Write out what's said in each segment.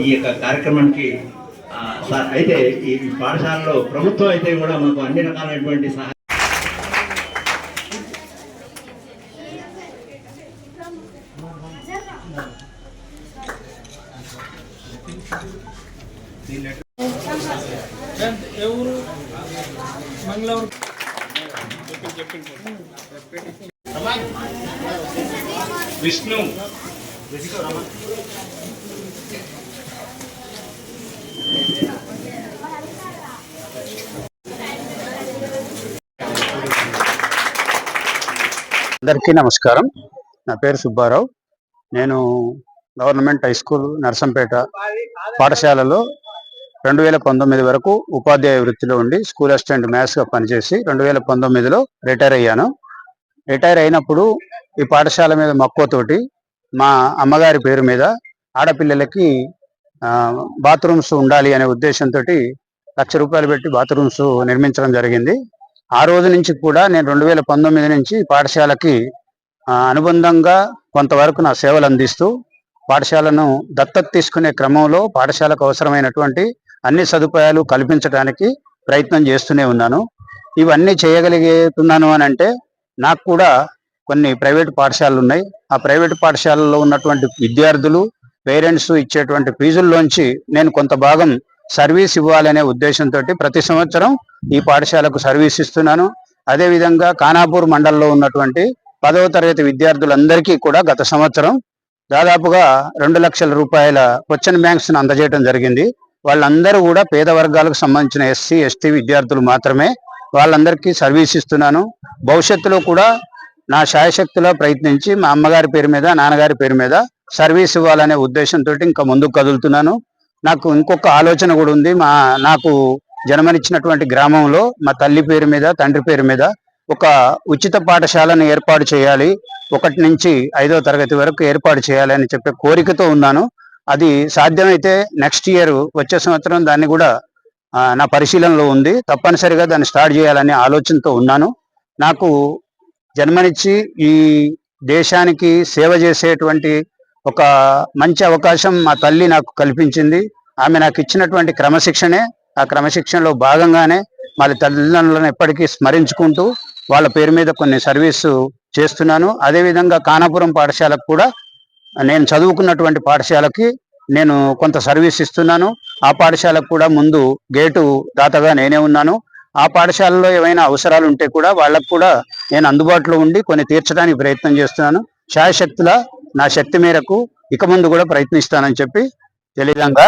ఈ యొక్క కార్యక్రమానికి సార్ అయితే ఈ పాఠశాలలో ప్రభుత్వం అయితే కూడా మాకు అన్ని రకాలైనటువంటి సహాయం ఎవరు మంగళవారం విష్ణు అందరికీ నమస్కారం. నా పేరు సుబ్బారావు. నేను గవర్నమెంట్ హై స్కూల్ నర్సంపేట పాఠశాలలో రెండు వేల పంతొమ్మిది వరకు ఉపాధ్యాయ వృత్తిలో ఉండి స్కూల్ అసిస్టెంట్ మ్యాథ్స్గా పనిచేసి రెండు వేల పంతొమ్మిదిలో రిటైర్ అయ్యాను. రిటైర్ అయినప్పుడు ఈ పాఠశాల మీద మక్కువతోటి మా అమ్మగారి పేరు మీద ఆడపిల్లలకి బాత్రూమ్స్ ఉండాలి అనే ఉద్దేశంతో లక్ష రూపాయలు పెట్టి బాత్రూమ్స్ నిర్మించడం జరిగింది. ఆ రోజు నుంచి కూడా నేను రెండు వేల పంతొమ్మిది నుంచి పాఠశాలకి అనుబంధంగా కొంతవరకు నా సేవలు అందిస్తూ పాఠశాలను దత్తత తీసుకునే క్రమంలో పాఠశాలకు అవసరమైనటువంటి అన్ని సదుపాయాలు కల్పించడానికి ప్రయత్నం చేస్తూనే ఉన్నాను. ఇవన్నీ చేయగలిగేతున్నాను అని అంటే నాకు కూడా కొన్ని ప్రైవేట్ పాఠశాలలు ఉన్నాయి. ఆ ప్రైవేట్ పాఠశాలలో ఉన్నటువంటి విద్యార్థులు పేరెంట్స్ ఇచ్చేటువంటి ఫీజుల్లోంచి నేను కొంత భాగం సర్వీస్ ఇవ్వాలనే ఉద్దేశంతో ప్రతి సంవత్సరం ఈ పాఠశాలకు సర్వీస్ ఇస్తున్నాను. అదే విధంగా ఖానాపూర్ మండలంలో ఉన్నటువంటి పదవ తరగతి విద్యార్థులందరికీ కూడా గత సంవత్సరం దాదాపుగా రెండు లక్షల రూపాయల క్వశ్చన్ బ్యాంక్స్ను అందజేయడం జరిగింది. వాళ్ళందరూ కూడా పేద వర్గాలకు సంబంధించిన ఎస్సీ ఎస్టీ విద్యార్థులు మాత్రమే వాళ్ళందరికీ సర్వీస్ ఇస్తున్నాను. భవిష్యత్తులో కూడా నా శాయశక్తిలో ప్రయత్నించి మా అమ్మగారి పేరు మీద నాన్నగారి పేరు మీద సర్వీస్ ఇవ్వాలనే ఉద్దేశంతో ఇంకా ముందుకు కదులుతున్నాను. నాకు ఇంకొక ఆలోచన కూడా ఉంది. మా నాకు జన్మనిచ్చినటువంటి గ్రామంలో మా తల్లి పేరు మీద తండ్రి పేరు మీద ఒక ఉచిత పాఠశాలను ఏర్పాటు చేయాలి. ఒకటి నుంచి ఐదో తరగతి వరకు ఏర్పాటు చేయాలి అని చెప్పే కోరికతో ఉన్నాను. అది సాధ్యమైతే నెక్స్ట్ ఇయర్ వచ్చే సంవత్సరం దాన్ని కూడా నా పరిశీలనలో ఉంది. తప్పనిసరిగా దాన్ని స్టార్ట్ చేయాలనే ఆలోచనతో ఉన్నాను. నాకు జన్మనిచ్చి ఈ దేశానికి సేవ చేసేటువంటి ఒక మంచి అవకాశం మా తల్లి నాకు కల్పించింది. ఆమె నాకు ఇచ్చినటువంటి క్రమశిక్షణే ఆ క్రమశిక్షణలో భాగంగానే వాళ్ళ తల్లిదండ్రులను ఎప్పటికీ స్మరించుకుంటూ వాళ్ళ పేరు మీద కొన్ని సర్వీసు చేస్తున్నాను. అదేవిధంగా కానాపురం పాఠశాలకు కూడా నేను చదువుకున్నటువంటి పాఠశాలకి నేను కొంత సర్వీస్ ఇస్తున్నాను. ఆ పాఠశాలకు కూడా ముందు గేటు దాతగా నేనే ఉన్నాను. ఆ పాఠశాలలో ఏమైనా అవసరాలు ఉంటే కూడా వాళ్ళకు కూడా నేను అందుబాటులో ఉండి కొన్ని తీర్చడానికి ప్రయత్నం చేస్తున్నాను. ఛాయశక్తుల నా శక్తి మేరకు ఇక ముందు కూడా ప్రయత్నిస్తానని చెప్పి తెలియదంగా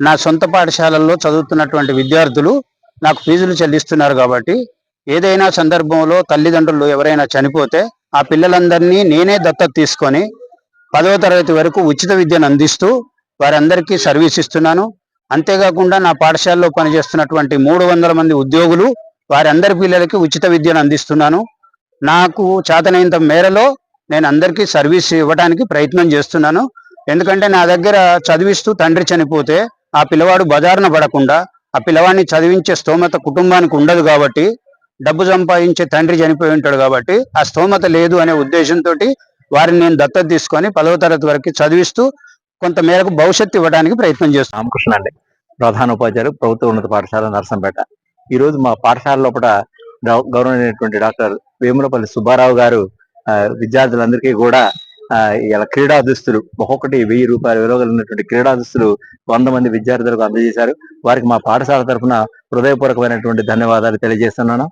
నా సొంత పాఠశాలల్లో చదువుతున్నటువంటి విద్యార్థులు నాకు ఫీజులు చెల్లిస్తున్నారు కాబట్టి ఏదైనా సందర్భంలో తల్లిదండ్రులు ఎవరైనా చనిపోతే ఆ పిల్లలందరినీ నేనే దత్తత తీసుకొని పదవ తరగతి వరకు ఉచిత విద్యను అందిస్తూ వారందరికీ సర్వీస్ ఇస్తున్నాను. అంతేకాకుండా నా పాఠశాలలో పనిచేస్తున్నటువంటి మూడు వందల మంది ఉద్యోగులు వారందరి పిల్లలకి ఉచిత విద్యను అందిస్తున్నాను. నాకు చేతనైనంత మేరలో నేను అందరికీ సర్వీస్ ఇవ్వడానికి ప్రయత్నం చేస్తున్నాను. ఎందుకంటే నా దగ్గర చదివిస్తూ తండ్రి చనిపోతే ఆ పిల్లవాడు బజారున పడకుండా ఆ పిల్లవాడిని చదివించే స్తోమత కుటుంబానికి ఉండదు కాబట్టి డబ్బు సంపాదించే తండ్రి చనిపోయి ఉంటాడు కాబట్టి ఆ స్తోమత లేదు అనే ఉద్దేశంతో వారిని నేను దత్తత తీసుకొని పదవ తరగతి వరకు చదివిస్తూ కొంత మేరకు భవిష్యత్తు ఇవ్వడానికి ప్రయత్నం చేస్తాం రామకృష్ణ అండి ప్రధాన ఉపాధ్యాయులు ప్రభుత్వ ఉన్నత పాఠశాల నరసంపేట. ఈ రోజు మా పాఠశాల లోపల గౌ- డాక్టర్ వేములపల్లి సుబ్బారావు గారు ఆ, విద్యార్థులందరికీ కూడా ఇలా క్రీడా దుస్తులు ఒక్కొక్కటి వెయ్యి రూపాయల విలువ కలిగినటువంటి క్రీడా దుస్తులు వంద మంది విద్యార్థులకు అందజేశారు. వారికి మా పాఠశాల తరఫున హృదయపూర్వకమైనటువంటి ధన్యవాదాలు తెలియజేస్తున్నాను.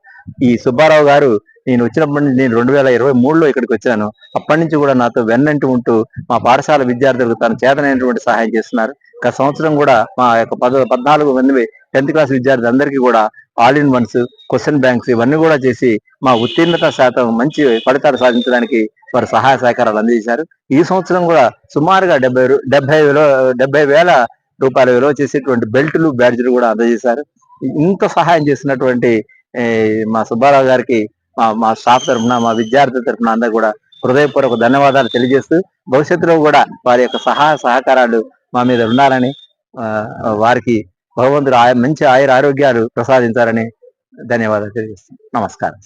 ఈ సుబ్బారావు గారు నేను వచ్చినప్పటి నుంచి నేను రెండు వేల ఇరవై మూడులో ఇక్కడికి వచ్చాను. అప్పటి నుంచి కూడా నాతో వెన్నంటి ఉంటూ మా పాఠశాల విద్యార్థులకు తన చేతనైనటువంటి సహాయం చేస్తున్నారు. గత సంవత్సరం కూడా మా యొక్క పద పద్నాలుగు మంది టెన్త్ క్లాస్ విద్యార్థులు అందరికీ కూడా all in ones question banks ఇవన్నీ కూడా చేసి మా ఉత్తీర్ణత శాతం మంచి ఫలితాలు సాధించడానికి వారు సహాయ సహకారాలు అందజేశారు ఈ సంవత్సరం కూడా సుమారుగా డెబ్బై డెబ్బై విలువ డెబ్బై వేల రూపాయల విలువ చేసేటువంటి బెల్టులు బ్యాడ్జ్లు కూడా అందజేశారు. ఇంత సహాయం చేసినటువంటి మా సుబ్బారావు గారికి మా మా స్టాఫ్ తరఫున మా విద్యార్థుల తరఫున అందరూ కూడా హృదయపూర్వక ధన్యవాదాలు తెలియజేస్తూ భవిష్యత్తులో కూడా వారి యొక్క సహాయ సహకారాలు మా మీద ఉండాలని ఆ, వారికి భగవంతుడు మంచి ఆయుర ఆరోగ్యాలు ప్రసాదించాలని ధన్యవాదాలు తెలియజేస్తాను నమస్కారం